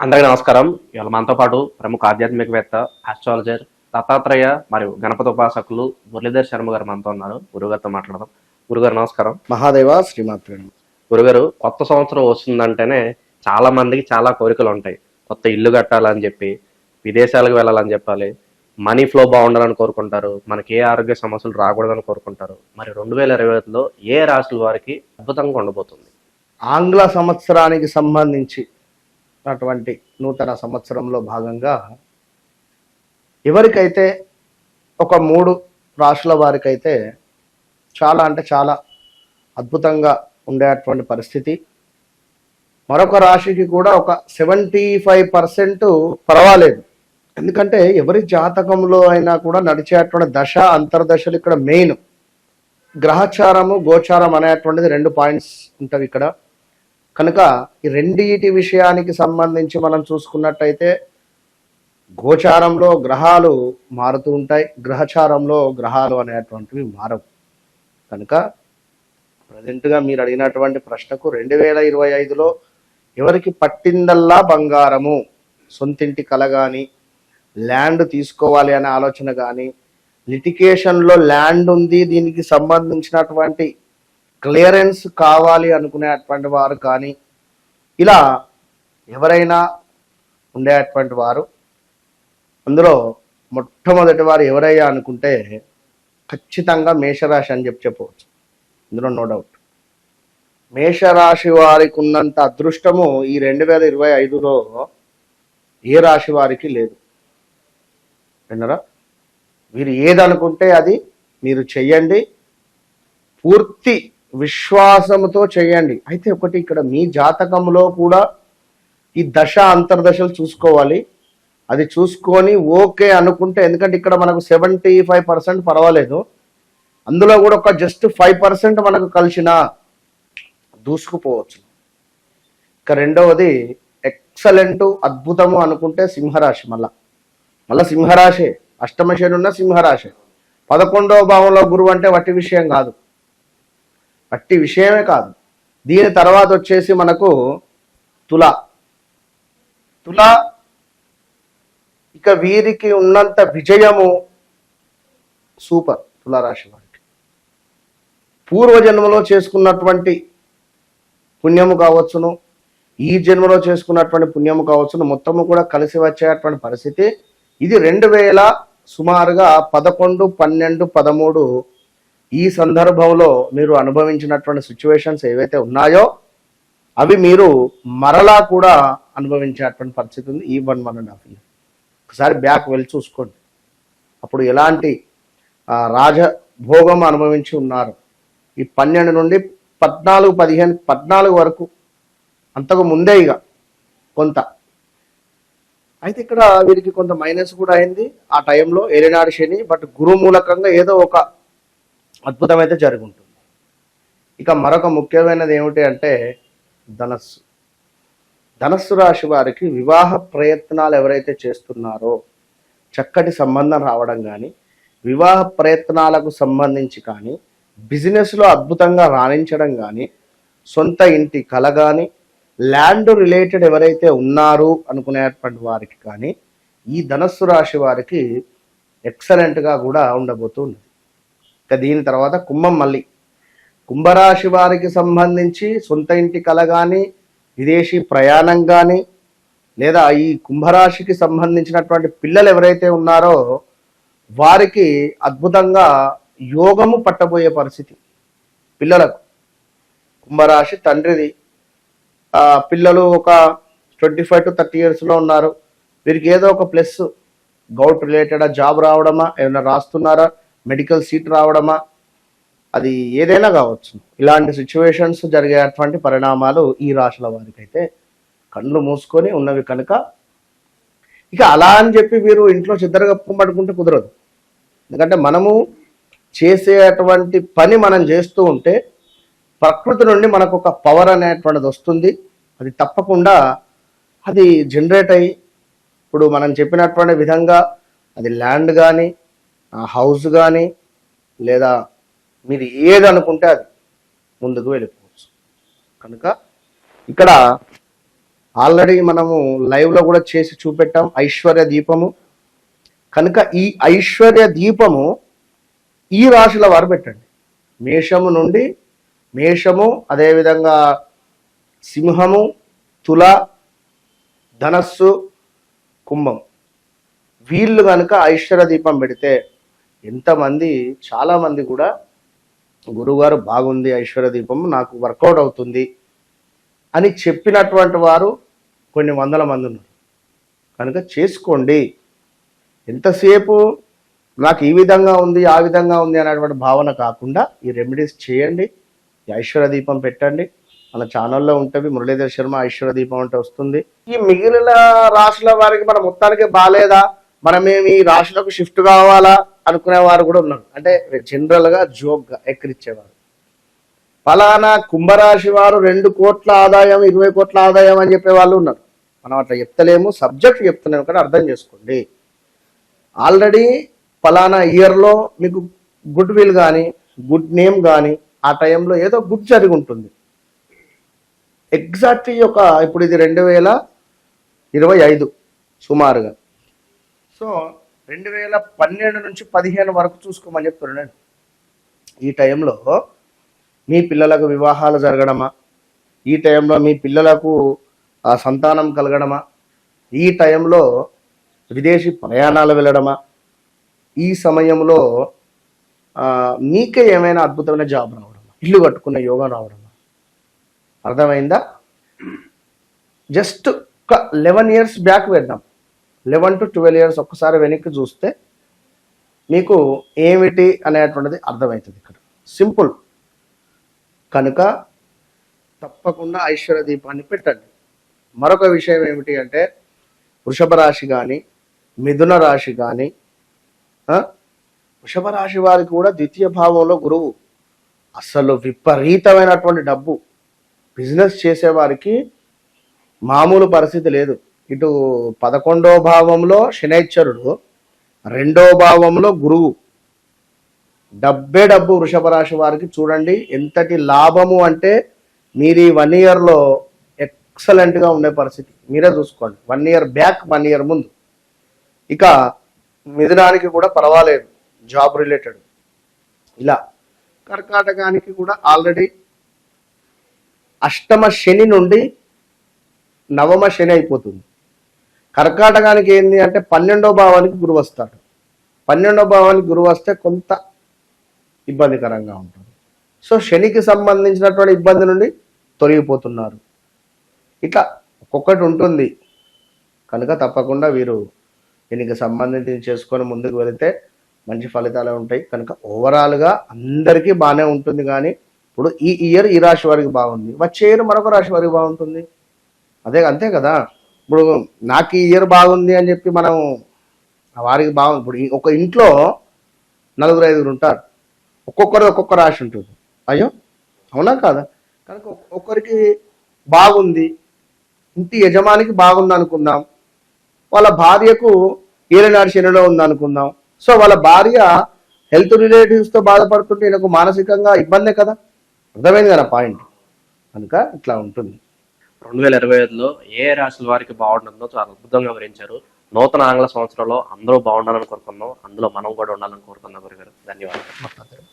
అందరికీ నమస్కారం. ఇవాళ మనతో పాటు ప్రముఖ ఆధ్యాత్మికవేత్త ఆస్ట్రాలజర్ దత్తాత్రేయ మరియు గణపతి ఉపాసకులు మురళీధర్ శర్మ గారు మనతో ఉన్నారు. గురుగారితో మాట్లాడదాం. గురుగారు నమస్కారం. మహాదేవ శ్రీమాత్రుడు గురుగారు కొత్త సంవత్సరం వస్తుందంటేనే చాలా మందికి చాలా కోరికలు ఉంటాయి. కొత్త ఇల్లు కట్టాలని చెప్పి విదేశాలకు వెళ్ళాలని చెప్పాలి. మనీ ఫ్లో బాగుండాలని కోరుకుంటారు. మనకి ఏ ఆరోగ్య సమస్యలు రాకూడదని కోరుకుంటారు. మరి రెండు వేల ఇరవై ఐదులో ఏ రాశుల వారికి అద్భుతంగా ఉండబోతుంది? ఆంగ్ల సంవత్సరానికి సంబంధించి అటువంటి నూతన సంవత్సరంలో భాగంగా ఎవరికైతే ఒక మూడు రాశుల వారికైతే చాలా అంటే చాలా అద్భుతంగా ఉండేటువంటి పరిస్థితి. మరొక రాశికి కూడా ఒక సెవెంటీ ఫైవ్ పర్సెంట్ పర్వాలేదు. ఎందుకంటే ఎవరి జాతకంలో అయినా కూడా నడిచేటువంటి దశ అంతర్దశలు ఇక్కడ మెయిన్. గ్రహచారము గోచారం అనేటువంటిది రెండు పాయింట్స్ ఉంటుంది ఇక్కడ. కనుక ఈ రెండిటి విషయానికి సంబంధించి మనం చూసుకున్నట్టయితే గోచారంలో గ్రహాలు మారుతూ ఉంటాయి గ్రహచారంలో గ్రహాలు అనేటువంటివి మారవు. కనుక ప్రజెంట్గా మీరు అడిగినటువంటి ప్రశ్నకు రెండు వేల ఇరవై ఐదులో ఎవరికి పట్టిందల్లా బంగారము సొంతింటి కల కానీ ల్యాండ్ తీసుకోవాలి అనే ఆలోచన కానీ లిటికేషన్లో ల్యాండ్ ఉంది దీనికి సంబంధించినటువంటి క్లియరెన్స్ కావాలి అనుకునేటువంటి వారు కానీ ఇలా ఎవరైనా ఉండేటువంటి వారు అందులో మొట్టమొదటి వారు ఎవరయ్యా అనుకుంటే ఖచ్చితంగా మేషరాశి అని చెప్పి చెప్పవచ్చు. ఇందులో నో డౌట్ మేషరాశి వారికి ఉన్నంత అదృష్టము ఈ రెండు వేల ఇరవై ఐదులో ఏ రాశి వారికి లేదు. విన్నరా? మీరు ఏదనుకుంటే అది మీరు చెయ్యండి. పూర్తి విశ్వాసముతో చేయండి. అయితే ఒకటి ఇక్కడ మీ జాతకంలో కూడా ఈ దశ అంతర్దశలు చూసుకోవాలి. అది చూసుకొని ఓకే అనుకుంటే ఎందుకంటే ఇక్కడ మనకు సెవెంటీ ఫైవ్ పర్సెంట్ పర్వాలేదు. అందులో కూడా ఒక జస్ట్ ఫైవ్ పర్సెంట్ మనకు కలిసిన దూసుకుపోవచ్చు. ఇక రెండవది ఎక్సలెంట్ అద్భుతము అనుకుంటే సింహరాశి మళ్ళా మళ్ళా సింహరాశే. అష్టమ శని ఉన్న సింహరాశి. పదకొండవ భావంలో గురువు అంటే వట్టి విషయం కాదు. అట్టి విషయమే కాదు. దీని తర్వాత వచ్చేసి మనకు తుల. తుల ఇక వీరికి ఉన్నంత విజయము సూపర్ తులారాశి వారికి పూర్వజన్మలో చేసుకున్నటువంటి పుణ్యము కావచ్చును ఈ జన్మలో చేసుకున్నటువంటి పుణ్యము కావచ్చును మొత్తము కూడా కలిసి వచ్చేటువంటి పరిస్థితి. ఇది రెండు వేల సుమారుగా పదకొండు పన్నెండు పదమూడు ఈ సందర్భంలో మీరు అనుభవించినటువంటి సిచ్యువేషన్స్ ఏవైతే ఉన్నాయో అవి మీరు మరలా కూడా అనుభవించేటువంటి పరిస్థితి ఉంది. ఈ one one and half year. ఒకసారి బ్యాక్ వెళ్ళి చూసుకోండి. అప్పుడు ఎలాంటి రాజభోగం అనుభవించి ఉన్నారు. ఈ పన్నెండు నుండి పద్నాలుగు పదిహేను పద్నాలుగు వరకు అంతకు ముందే ఇక కొంత. అయితే ఇక్కడ వీరికి కొంత మైనస్ కూడా అయింది. ఆ టైంలో ఏలినాడు శని బట్ గురు మూలకంగా ఏదో ఒక అద్భుతం అయితే ఉంటుంది ఇక మరొక ముఖ్యమైనది ఏమిటి అంటే ధనస్సు. ధనస్సు రాశి వారికి వివాహ ప్రయత్నాలు ఎవరైతే చేస్తున్నారో చక్కటి సంబంధం రావడం కానీ వివాహ ప్రయత్నాలకు సంబంధించి కానీ బిజినెస్లో అద్భుతంగా రాణించడం కానీ సొంత ఇంటి కల కానీ ల్యాండ్ రిలేటెడ్ ఎవరైతే ఉన్నారు అనుకునేటువంటి వారికి కానీ ఈ ధనస్సు రాశి వారికి ఎక్సలెంట్గా కూడా ఉండబోతుంది ఇక దీని తర్వాత కుంభం మళ్ళీ. కుంభరాశి వారికి సంబంధించి సొంత ఇంటి కల కానీ విదేశీ ప్రయాణం కానీ లేదా ఈ కుంభరాశికి సంబంధించినటువంటి పిల్లలు ఎవరైతే ఉన్నారో వారికి అద్భుతంగా యోగము పట్టబోయే పరిస్థితి పిల్లలకు. కుంభరాశి తండ్రిది. పిల్లలు ఒక ట్వంటీ ఫైవ్ టు థర్టీ ఇయర్స్లో ఉన్నారు. వీరికి ఏదో ఒక ప్లస్ గౌట్ రిలేటెడ్ జాబ్ రావడమా ఏమైనా రాస్తున్నారా? Medical seat రావడమా? అది ఏదైనా కావచ్చు. ఇలాంటి సిచ్యువేషన్స్ జరిగేటువంటి పరిణామాలు ఈ రాశుల వారికి అయితే కళ్ళు మూసుకొని ఉన్నవి కనుక ఇక అలా అని చెప్పి మీరు ఇంట్లో చిద్దరగప్పు పట్టుకుంటే కుదరదు. ఎందుకంటే మనము చేసేటువంటి పని మనం చేస్తూ ఉంటే ప్రకృతి నుండి మనకు ఒక పవర్ అనేటువంటిది వస్తుంది. అది తప్పకుండా అది జనరేట్ అయ్యి ఇప్పుడు మనం చెప్పినటువంటి విధంగా అది ల్యాండ్ కానీ హౌస్ కానీ లేదా మీరు ఏది అనుకుంటే అది ముందుకు వెళ్ళిపోవచ్చు. కనుక ఇక్కడ ఆల్రెడీ మనము లైవ్లో కూడా చేసి చూపెట్టాం ఐశ్వర్య దీపము. కనుక ఈ ఐశ్వర్య దీపము ఈ రాశుల వారు పెట్టండి. మేషము నుండి మేషము అదేవిధంగా సింహము తుల ధనస్సు కుంభం. వీళ్ళు కనుక ఐశ్వర్య దీపం పెడితే ఎంతమంది చాలామంది కూడా గురువుగారు బాగుంది ఐశ్వర్య దీపం నాకు వర్కౌట్ అవుతుంది అని చెప్పినటువంటి వారు కొన్ని వందల మంది ఉన్నారు. కనుక చేసుకోండి. ఎంతసేపు నాకు ఈ విధంగా ఉంది ఆ విధంగా ఉంది అనేటువంటి భావన కాకుండా ఈ రెమెడీస్ చేయండి ఐశ్వర్య దీపం పెట్టండి. మన ఛానల్లో ఉంటుంది మురళీధర్ శర్మ ఐశ్వర్య దీపం అంటే వస్తుంది. ఈ మిగిలిన రాశుల వారికి మన మొత్తానికి బాగాలేదా మనం ఈ రాశులకు షిఫ్ట్ కావాలా? అనుకునేవారు కూడా ఉన్నారు. అంటే జనరల్గా జోక్గా ఎక్కిరిచ్చేవారు ఫలానా కుంభరాశి వారు రెండు కోట్ల ఆదాయం ఇరవై కోట్ల ఆదాయం అని చెప్పే వాళ్ళు ఉన్నారు. మనం అట్లా చెప్తలేము సబ్జెక్ట్ చెప్తలేము కానీ అర్థం చేసుకోండి. ఆల్రెడీ ఫలానా ఇయర్లో మీకు గుడ్ విల్ కానీ గుడ్ నేమ్ కానీ ఆ టైంలో ఏదో గుడ్ జరిగి ఉంటుంది. ఎగ్జాక్ట్లీ ఒక ఇప్పుడు ఇది రెండు వేల ఇరవై ఐదు సుమారుగా. సో రెండు వేల పన్నెండు నుంచి పదిహేను వరకు చూసుకోమని చెప్తున్నాను ఈ టైంలో మీ పిల్లలకు వివాహాలు జరగడమా? ఈ టైంలో మీ పిల్లలకు ఆ సంతానం కలగడమా? ఈ టైంలో విదేశీ ప్రయాణాలు వెళ్ళడమా? ఈ సమయంలో మీకే ఏమైనా అద్భుతమైన జాబ్ రావడమా? ఇల్లు కట్టుకున్న యోగం రావడమా? అర్థమైందా? జస్ట్ ఒక లెవెన్ ఇయర్స్ బ్యాక్ వేద్దాం లెవెన్ టు ట్వెల్వ్ ఇయర్స్ ఒక్కసారి వెనక్కి చూస్తే మీకు ఏమిటి అనేటువంటిది అర్థమవుతుంది ఇక్కడ. సింపుల్. కనుక తప్పకుండా ఐశ్వర్య దీపాన్ని పెట్టండి. మరొక విషయం ఏమిటి అంటే వృషభ రాశి కానీ మిథున రాశి కానీ వృషభ రాశి వారికి కూడా ద్వితీయ భావంలో గురువు. అసలు విపరీతమైనటువంటి డబ్బు. బిజినెస్ చేసేవారికి మామూలు పరిస్థితి లేదు. ఇటు పదకొండో భావంలో శనైశ్వరుడు రెండో భావంలో గురువు. డబ్బే డబ్బు వృషభ రాశి వారికి చూడండి ఎంతటి లాభము అంటే మీరు ఈ వన్ ఇయర్లో ఎక్సలెంట్గా ఉండే పరిస్థితి. మీరే చూసుకోండి. One year back one year ముందు. ఇక మిథునానికి కూడా పర్వాలేదు జాబ్ రిలేటెడ్. ఇలా కర్కాటకానికి కూడా ఆల్రెడీ అష్టమ శని నుండి నవమ శని అయిపోతుంది. కర్కాటకానికి ఏంది అంటే పన్నెండో భావానికి గురువు వస్తాడు. పన్నెండో భావానికి గురువు వస్తే కొంత ఇబ్బందికరంగా ఉంటుంది. సో శనికి సంబంధించినటువంటి ఇబ్బంది నుండి తొలగిపోతున్నారు. ఇట్లా ఒక్కొక్కటి ఉంటుంది. కనుక తప్పకుండా వీరు దీనికి సంబంధించి చేసుకొని ముందుకు వెళితే మంచి ఫలితాలే ఉంటాయి. కనుక ఓవరాల్గా అందరికీ బాగానే ఉంటుంది కానీ ఇప్పుడు ఈ ఇయర్ ఈ రాశి వారికి బాగుంది. వచ్చే ఇయర్ మరొక రాశి వారికి బాగుంటుంది. అదే అంతే కదా? ఇప్పుడు నాకు ఈ ఇయర్ బాగుంది అని చెప్పి మనం వారికి బాగుంది ఇప్పుడు ఒక ఇంట్లో నలుగురు ఐదుగురు ఉంటారు. ఒక్కొక్కరు ఒక్కొక్క రాశి ఉంటుంది. అయ్యో! అవునా కాదా? కనుక ఒక్కొక్కరికి బాగుంది. ఇంటి యజమానికి బాగుంది అనుకుందాం. వాళ్ళ భార్యకు ఏలనాడు శనిలో ఉంది అనుకుందాం. సో వాళ్ళ భార్య హెల్త్ రిలేటివ్స్తో బాధపడుతుంటే ఈయనకు మానసికంగా ఇబ్బందే కదా? అర్థమైంది కదా పాయింట్? కనుక ఇట్లా ఉంటుంది. రెండు వేల ఇరవై ఐదులో ఏ రాశుల వారికి బాగుంటుందో చాలా అద్భుతంగా వివరించారు. నూతన ఆంగ్ల సంవత్సరంలో అందరూ బాగుండాలని కోరుకున్నాం అందులో మనం కూడా ఉండాలని కోరుకున్నాం గురుగారు. ధన్యవాదాలు.